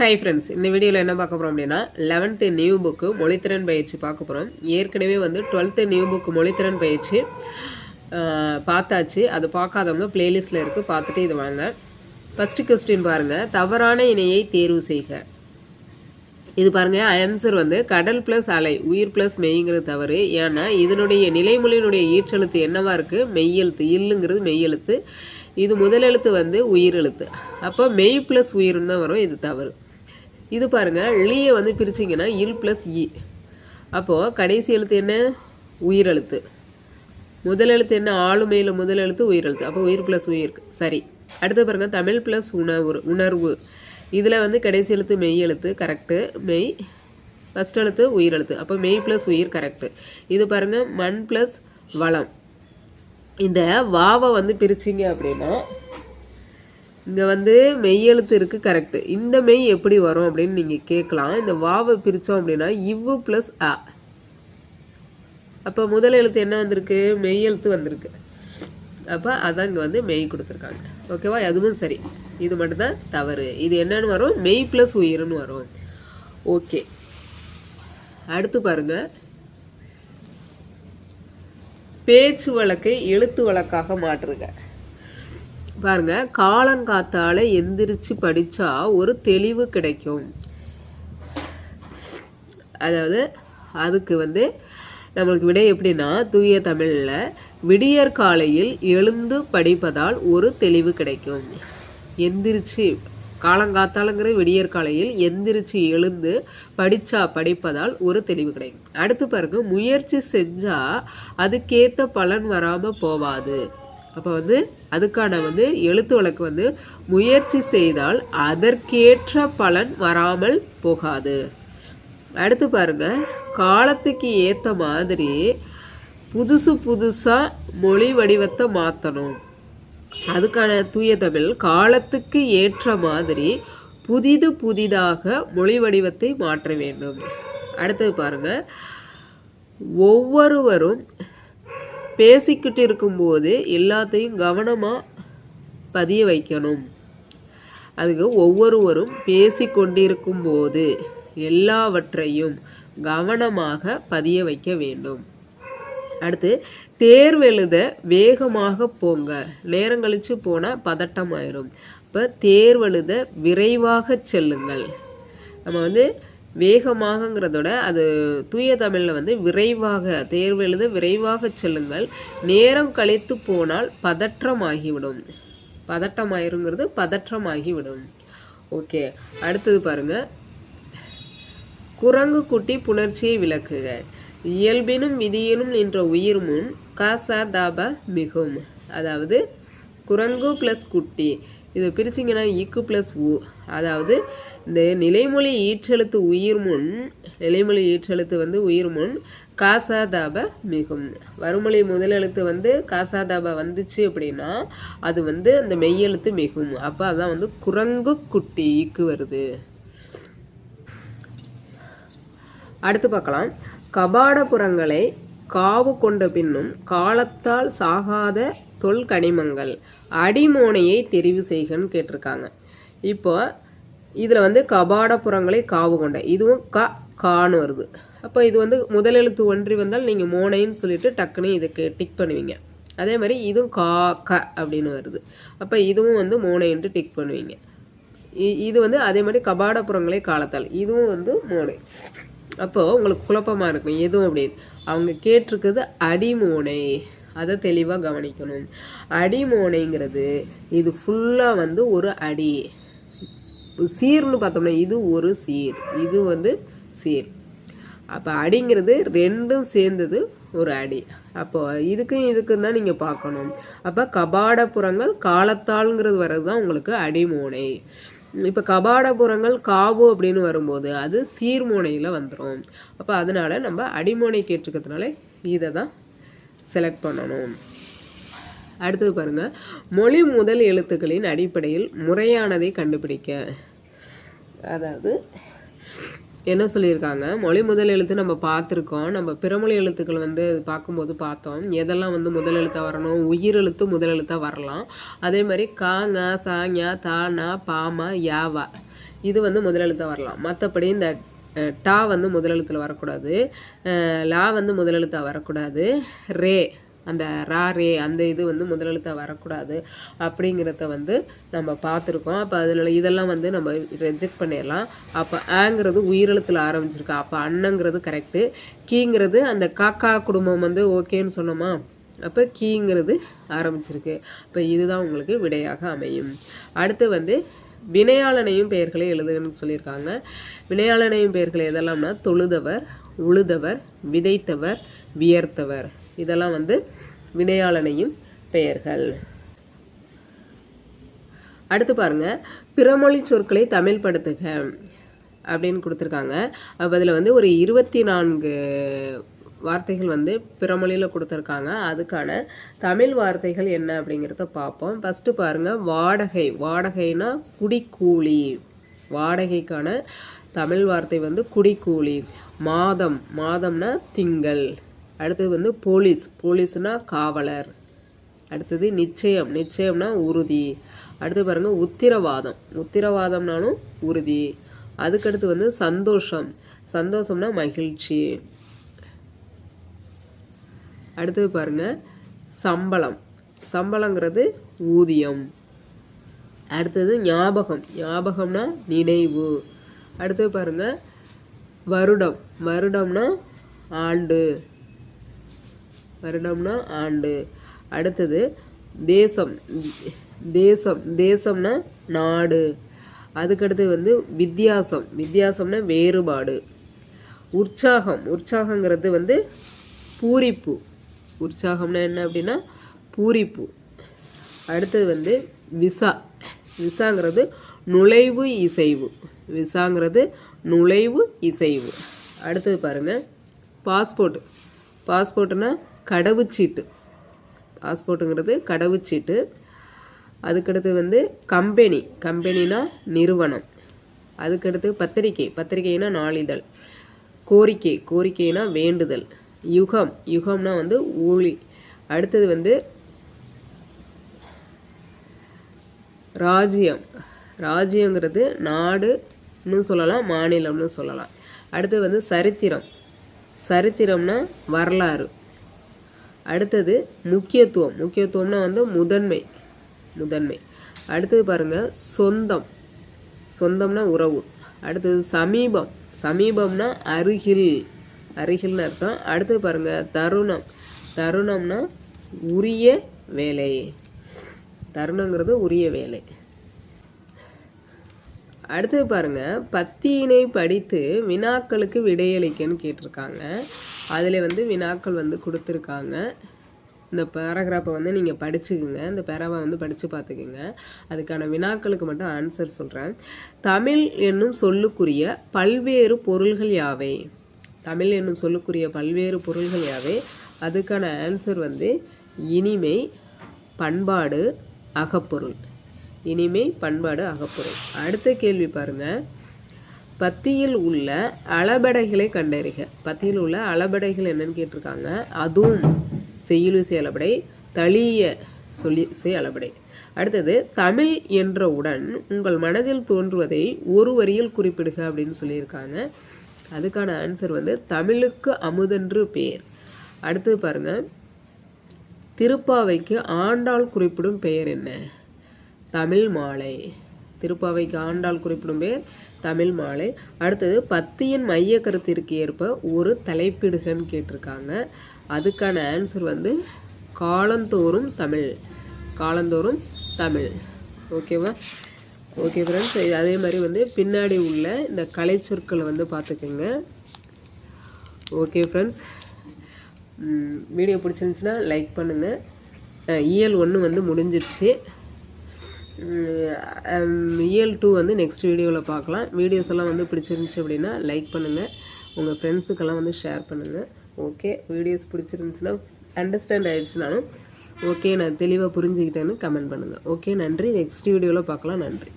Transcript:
Hi friends இந்த வீடியோவில் என்ன பார்க்க போகிறோம் அப்படின்னா லெவன்த்து நியூ புக்கு மொழித்திறன் பயிற்சி பார்க்க போகிறோம் ஏற்கனவே வந்து டுவெல்த்து நியூ புக்கு மொழித்திறன் பயிற்சி பார்த்தாச்சு. அது பார்க்காதவங்க பிளேலிஸ்ட்டில் இருக்குது பார்த்துட்டு இது வாங்க. ஃபஸ்ட்டு கொஸ்டின் பாருங்கள் தவறான இணையை தேர்வு செய்க. இது பாருங்கள் ஆன்சர் வந்து கடல் ப்ளஸ் அலை உயிர் ப்ளஸ் மெய்ங்கிறது தவறு. ஏன்னா இதனுடைய நிலைமொழியினுடைய ஈற்றெழுத்து என்னவாக இருக்குது மெய்யெழுத்து. இல்லுங்கிறது மெய்யெழுத்து. இது முதலெழுத்து வந்து உயிரெழுத்து. அப்போ மெய் ப்ளஸ் உயிர்னு தான் வரும் இது தவறு. இது பாருங்கள் லியை வந்து பிரிச்சிங்கன்னா இல் ப்ளஸ் இ. அப்போது கடைசி எழுத்து என்ன? உயிரெழுத்து முதல் எழுத்து என்ன? ஆளுமையில் முதல் எழுத்து உயிரெழுத்து அப்போ உயிர் ப்ளஸ் உயிர். சரி. அடுத்து பாருங்கள் தமிழ் ப்ளஸ் உணர்வு உணர்வு. இதில் வந்து கடைசி எழுத்து மெய் எழுத்து கரெக்டு மெய் ஃபஸ்ட் எழுத்து உயிரெழுத்து அப்போ மெய் ப்ளஸ் உயிர் கரெக்டு இது பாருங்கள் மண் ப்ளஸ் வளம். இந்த வாவை வந்து பிரிச்சிங்க அப்படின்னா இங்கே வந்து மெய் எழுத்து இருக்குது கரெக்டு இந்த மெய் எப்படி வரும் அப்படின்னு நீங்கள் கேட்கலாம். இந்த வாவை பிரித்தோம் அப்படின்னா இவ்வு ப்ளஸ் அ. அப்போ முதல் எழுத்து என்ன வந்திருக்கு? மெய் எழுத்து வந்திருக்கு. அப்போ அதான் இங்கே வந்து மெய் கொடுத்துருக்காங்க. ஓகேவா அதுவும் சரி. இது மட்டும்தான் தவறு. இது என்னன்னு வரும்? மெய் ப்ளஸ் உயிர்னு வரும். ஓகே அடுத்து பாருங்க. பேச்சு வழக்கை எழுத்து வழக்காக மாற்றுங்க. பாருங்க காலங்காத்தால எந்திரிச்சு படிச்சா ஒரு தெளிவு கிடைக்கும். அதாவது அதுக்கு வந்து நம்மளுக்கு விடை எப்படின்னா தூய தமிழில் விடியற் காலையில் எழுந்து படிப்பதால் ஒரு தெளிவு கிடைக்கும். எந்திரிச்சு காலங்காத்தாலங்கிற விடியற் காலையில் எந்திரிச்சு எழுந்து படித்தா படிப்பதால் ஒரு தெளிவு கிடைக்கும். அடுத்து பாருங்க முயற்சி செஞ்சால் அதுக்கேற்ற பலன் வராமல் போவாது. அப்போ வந்து அதுக்கான வந்து எழுத்து வழக்கு வந்து முயற்சி செய்தால் அதற்கேற்ற பலன் வராமல் போகாது. அடுத்து பாருங்க. காலத்துக்கு ஏற்ற மாதிரி புதுசு புதுசாக மொழி வடிவத்தை மாற்றணும் அதுக்கான தூய தமிழ் காலத்துக்கு ஏற்ற மாதிரி புதிது புதிதாக மொழி வடிவத்தை மாற்ற வேண்டும். அடுத்தது பாருங்க. ஒவ்வொருவரும் பேசிக்கிட்டு இருக்கும்போது எல்லாத்தையும் கவனமாக பதிய வைக்கணும். அதுக்கு ஒவ்வொருவரும் பேசிக்கொண்டிருக்கும் போது எல்லாவற்றையும் கவனமாக பதிய வைக்க வேண்டும். அடுத்து தேர்வெழுத வேகமாக போங்க. நேரம் கழித்து போனால் பதட்டம் ஆயிரும். இப்போ தேர்வெழுத விரைவாக செல்லுங்கள். நம்ம வந்து வேகமாகங்கிறதோட அது தூய தமிழில் வந்து விரைவாக தேர்வு எழுத விரைவாக செல்லுங்கள். நேரம் கழித்து போனால் பதற்றமாகிவிடும். பதட்டமாயிருங்கிறது பதற்றமாகிவிடும். ஓகே அடுத்தது பாருங்க. குரங்கு குட்டி புணர்ச்சியை விளக்குக. இயல்பினும் விதியினும் நின்ற உயிர் முன் காசா தாபா மிகும். அதாவது குரங்கு ப்ளஸ் குட்டி. இதை பிரிச்சிங்கன்னா இக்கு ப்ளஸ் உ. அதாவது இந்த நிலைமொழி ஈற்றெழுத்து உயிர் முன் நிலைமொழி ஈற்றெழுத்து வந்து உயிர் முன் காசாதாப மிகும். வறுமொழி முதலெழுத்து வந்து காசாதாப வந்துச்சு அப்படின்னா அது வந்து அந்த மெய்யெழுத்து மிகும். அப்போ அதான் வந்து குரங்கு குட்டி ஈக்கு வருது. அடுத்து பார்க்கலாம். கபாடபுரங்களை காவு கொண்ட பின்னும் காலத்தால் சாகாத தொல் கனிமங்கள் அடிமோனையை தெரிவு செய்கன்னு கேட்டிருக்காங்க. இப்போ இதில் வந்து கபாடபுரங்களை காவு கொண்ட இதுவும் க கான்னு வருது. அப்போ இது வந்து முதலெழுத்து ஒன்றி வந்தால் நீங்கள் மோனைன்னு சொல்லிட்டு டக்குன்னு இதுக்கு டிக் பண்ணுவீங்க. அதே மாதிரி இதுவும் கா க அப்படின்னு வருது. அப்போ இதுவும் வந்து மோனைன்ட்டு டிக் பண்ணுவீங்க. இ- இது வந்து அதே மாதிரி கபாடபுரங்களே காலத்தால் இதுவும் வந்து மோனை. அப்போது உங்களுக்கு குழப்பமாக இருக்கும் எதுவும் அப்படின்னு அவங்க கேட்டிருக்குது அடிமோனை. அதை தெளிவாக கவனிக்கணும். அடிமோனைங்கிறது இது ஃபுல்லாக வந்து ஒரு அடி. சீர்னு பார்த்தோம்னா இது ஒரு சீர். இது வந்து சீர். அப்போ அடிங்கிறது ரெண்டும் சேர்ந்தது ஒரு அடி. அப்போ இதுக்கும் இதுக்கும் தான் நீங்கள் பார்க்கணும். அப்போ கபாடபுரங்கள் காலத்தாள்ங்கிறது வர்றது தான் உங்களுக்கு அடிமோனை. இப்போ கபாடபுரங்கள் காவு அப்படின்னு வரும்போது அது சீர்மோனையில் வந்துடும் அப்போ அதனால நம்ம அடிமோனை கேட்டிருக்கிறதுனால இதை தான் செலக்ட் பண்ணணும். அடுத்தது பாருங்க. மொழி முதல் எழுத்துக்களின் அடிப்படையில் முறையானதை கண்டுபிடிக்க. அதாவது என்ன சொல்லியிருக்காங்க? மொழி முதல் எழுத்து நம்ம பார்த்துருக்கோம். நம்ம பிறமொழி எழுத்துக்கள் வந்து பார்க்கும்போது பார்த்தோம். எதெல்லாம் வந்து முதல் எழுத்தாக வரணும்? உயிர் எழுத்து முதல் எழுத்தாக வரலாம். அதே மாதிரி காங்க ங தானா பாமா யாவா இது வந்து முதலெழுத்தாக வரலாம். மற்றபடி இந்த டா வந்து முதலெழுத்தில் வரக்கூடாது. லா வந்து முதலெழுத்தாக வரக்கூடாது. ரே அந்த ராரே அந்த இது வந்து முதலெழுத்தாக வரக்கூடாது அப்படிங்கிறத வந்து நம்ம பார்த்துருக்கோம். அப்போ அதில் இதெல்லாம் வந்து நம்ம ரெஜெக்ட் பண்ணிடலாம். அப்போ ஆங்கிறது உயிரெழுத்தில் ஆரம்பிச்சிருக்கு. அப்போ அண்ணங்கிறது கரெக்டு கீங்கிறது அந்த காக்கா குடும்பம் வந்து ஓகேன்னு சொன்னோமா? அப்போ கீங்கிறது ஆரம்பிச்சிருக்கு. அப்போ இதுதான் உங்களுக்கு விடையாக அமையும். அடுத்து வந்து வினையாளனையும் பெயர்களை எழுதுன்னு சொல்லியிருக்காங்க. வினையாளனையும் பெயர்கள் எதெல்லாம்னா தொழுதவர் உழுதவர் விதைத்தவர் வியர்த்தவர். இதெல்லாம் வந்து வினையாளனையும் பெயர்கள். அடுத்து பாருங்க. பிறமொழி சொற்களை தமிழ் படுத்துக அப்படின்னு கொடுத்துருக்காங்க. அதில் வந்து ஒரு இருபத்தி நான்கு வார்த்தைகள் வந்து பிறமொழியில் கொடுத்துருக்காங்க. அதுக்கான தமிழ் வார்த்தைகள் என்ன அப்படிங்கிறத பார்ப்போம். ஃபஸ்ட்டு பாருங்க. வாடகை. வாடகைனா குடிக்கூலி. வாடகைக்கான தமிழ் வார்த்தை வந்து குடிக்கூலி. மாதம். மாதம்னா திங்கள். அடுத்தது வந்து போலீஸ். போலீஸ்னா காவலர். அடுத்தது நிச்சயம். நிச்சயம்னா உறுதி. அடுத்து பாருங்க உத்திரவாதம். உத்திரவாதம்னாலும் உறுதி. அதுக்கடுத்து வந்து சந்தோஷம். சந்தோஷம்னா மகிழ்ச்சி. அடுத்தது பாருங்க சம்பளம். சம்பளங்கிறது ஊதியம். அடுத்தது ஞாபகம். ஞாபகம்னா நினைவு. அடுத்தது பாருங்க வருடம். வருடம்னா ஆண்டு. வருடம்னா ஆண்டு. அடுத்தது தேசம். தேசம். தேசம்னா நாடு. அதுக்கடுத்து வந்து வித்தியாசம். வித்தியாசம்னா வேறுபாடு. உற்சாகம். உற்சாகங்கிறது வந்து பூரிப்பு. உற்சாகம்னா என்ன அப்படின்னா பூரிப்பு. அடுத்தது வந்து விசா. விசாங்கிறது நுழைவு இசைவு. விசாங்கிறது நுழைவு இசைவு. அடுத்தது பாருங்க. பாஸ்போர்ட். பாஸ்போர்ட்னா கடவுச்சீட்டு. பாஸ்போர்ட்டுங்கிறது கடவுச்சீட்டு. அதுக்கடுத்து வந்து கம்பெனி. கம்பெனினா நிறுவனம். அதுக்கடுத்து பத்திரிக்கை பத்திரிகைனா நாளிதழ். கோரிக்கை. கோரிக்கைனா வேண்டுதல். யுகம். யுகம்னா வந்து ஊழி. அடுத்தது வந்து ராஜ்யம். ராஜ்யங்கிறது நாடுன்னு சொல்லலாம் மாநிலம்னு சொல்லலாம். அடுத்து வந்து சரித்திரம். சரித்திரம்னா வரலாறு. அடுத்தது முக்கியத்துவம். முக்கியத்துவம்னா வந்து முதன்மை. முதன்மை. அடுத்தது பாருங்க சொந்தம். சொந்தம்னா உறவு. அடுத்தது சமீபம். சமீபம்னா அருகில். அருகில்னு அர்த்தம். அடுத்தது பாருங்க தருணம். தருணம்னா உரிய வேலை. தருணங்கிறது உரிய வேலை. அடுத்தது பாருங்க பத்தியினை படித்து வினாக்களுக்கு விடையளிக்கன்னு கேட்டிருக்காங்க. அதில் வந்து வினாக்கள் வந்து கொடுத்துருக்காங்க. இந்த பேராகிராஃபை வந்து நீங்கள் படிச்சுக்குங்க. இந்த பேராவை வந்து படித்து பார்த்துக்குங்க. அதுக்கான வினாக்களுக்கு மட்டும் ஆன்சர் சொல்கிறேன் தமிழ் என்னும் சொல்லுக்குரிய பல்வேறு பொருள்கள் யாவை? தமிழ் என்னும் சொல்லுக்குரிய பல்வேறு பொருள்கள் யாவை? அதுக்கான ஆன்சர் வந்து இனிமை பண்பாடு அகப்பொருள். இனிமை பண்பாடு அகப்பொருள். அடுத்த கேள்வி பாருங்கள் பத்தியில் உள்ள அளபடைகளை கண்டறிக. பத்தியில் உள்ள அளபடைகள் என்னன்னு கேட்டிருக்காங்க. அதுவும் செய்யுளிசை அளபடை தளிய சொல்லிசை அளபடை. அடுத்தது தமிழ் என்றவுடன் உங்கள் மனதில் தோன்றுவதை ஒரு வரியில் குறிப்பிடுக அப்படின்னு சொல்லியிருக்காங்க. அதுக்கான ஆன்சர் வந்து தமிழுக்கு அமுதென்று பேர். அடுத்தது பாருங்க திருப்பாவைக்கு ஆண்டாள் குறிப்பிடும் பெயர் என்ன? தமிழ் மாலை. திருப்பாவைக்கு ஆண்டாள் குறிப்பிடும் பேர் தமிழ் மாலை. அடுத்தது பத்தியின் மைய கருத்திற்கு ஏற்ப ஒரு தலைப்பிடுகன்னு கேட்டிருக்காங்க. அதுக்கான ஆன்சர் வந்து காலந்தோறும் தமிழ். காலந்தோறும் தமிழ். ஓகேவா ஓகே ஃப்ரெண்ட்ஸ் அதே மாதிரி வந்து பின்னாடி உள்ள இந்த கலைச்சொற்களை வந்து பார்த்துக்கோங்க. ஓகே ஃப்ரெண்ட்ஸ் வீடியோ பிடிச்சிருந்துச்சுன்னா லைக் பண்ணுங்கள் இயல் ஒன்று வந்து முடிஞ்சிடுச்சு இயல் டூ வந்து நெக்ஸ்ட் வீடியோவில் பார்க்கலாம். வீடியோஸ் எல்லாம் வந்து பிடிச்சிருந்துச்சு அப்படின்னா லைக் பண்ணுங்கள் உங்கள் ஃப்ரெண்ட்ஸுக்கெல்லாம் வந்து ஷேர் பண்ணுங்கள் ஓகே வீடியோஸ் பிடிச்சிருந்துச்சுன்னா அண்டர்ஸ்டாண்ட் ஆகிடுச்சுனாலும் ஓகே நான் தெளிவாக புரிஞ்சுக்கிட்டேன்னு கமெண்ட் பண்ணுங்கள் ஓகே நன்றி. நெக்ஸ்ட் வீடியோவில் பார்க்கலாம். நன்றி.